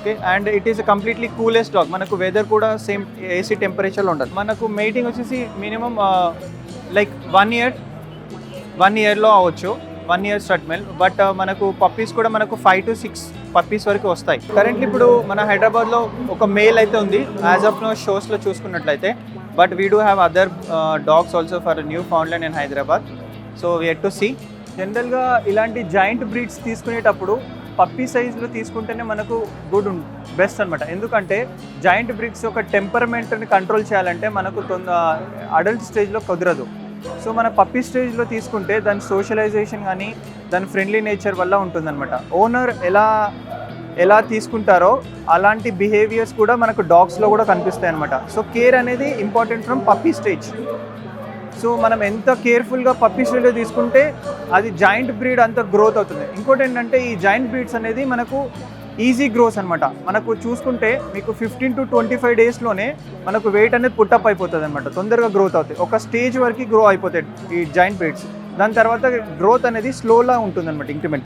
Okay and it is completely coolest dog మనకు weather కూడా same AC టెంపరేచర్లో ఉండదు మనకు మెయిటింగ్ వచ్చేసి minimum like one year one ఇయర్లో అవ్వచ్చు. One year stud male but మనకు పప్పీస్ కూడా మనకు ఫైవ్ టు సిక్స్ పప్పీస్ వరకు వస్తాయి. కరెంట్లీ ఇప్పుడు మన హైదరాబాద్లో ఒక మేల్ అయితే ఉంది. యాజ్ ఆఫ్ నో షోస్లో చూసుకున్నట్లయితే. But we do have other dogs also for Newfoundland in Hyderabad so we had to see జనరల్గా ఇలాంటి జాయింట్ బ్రీడ్స్ తీసుకునేటప్పుడు పప్పీ సైజ్లో తీసుకుంటేనే మనకు గుడ్ బెస్ట్ అనమాట ఎందుకంటే జాయింట్ బ్రిక్స్ యొక్క టెంపర్మెంట్ని కంట్రోల్ చేయాలంటే మనకు తొంద అడల్ట్ స్టేజ్లో కుదరదు. సో మన పప్పీ స్టేజ్లో తీసుకుంటే దాని సోషలైజేషన్ కానీ దాని ఫ్రెండ్లీ నేచర్ వల్ల ఉంటుందన్నమాట. ఓనర్ ఎలా ఎలా తీసుకుంటారో అలాంటి బిహేవియర్స్ కూడా మనకు డాగ్స్లో కూడా కనిపిస్తాయి అనమాట సో కేర్ అనేది important from puppy stage. So మనం ఎంత కేర్ఫుల్గా పప్పీ తీసుకుంటే అది జాయింట్ బ్రీడ్ అంత గ్రోత్ అవుతుంది. ఇంకోటి ఏంటంటే ఈ జాయింట్ బ్రీడ్స్ అనేది మనకు ఈజీ గ్రోస్ అనమాట మనకు చూసుకుంటే మీకు ఫిఫ్టీన్ టు ట్వంటీ ఫైవ్ డేస్లోనే మనకు వెయిట్ అనేది పుట్టప్ అయిపోతుంది అనమాట తొందరగా గ్రోత్ అవుతాయి. ఒక స్టేజ్ వరకు గ్రో అయిపోతాయి ఈ జాయింట్ బ్రీడ్స్ దాని తర్వాత గ్రోత్ అనేది స్లోలా ఉంటుంది అనమాట ఇంక్రిమెంట్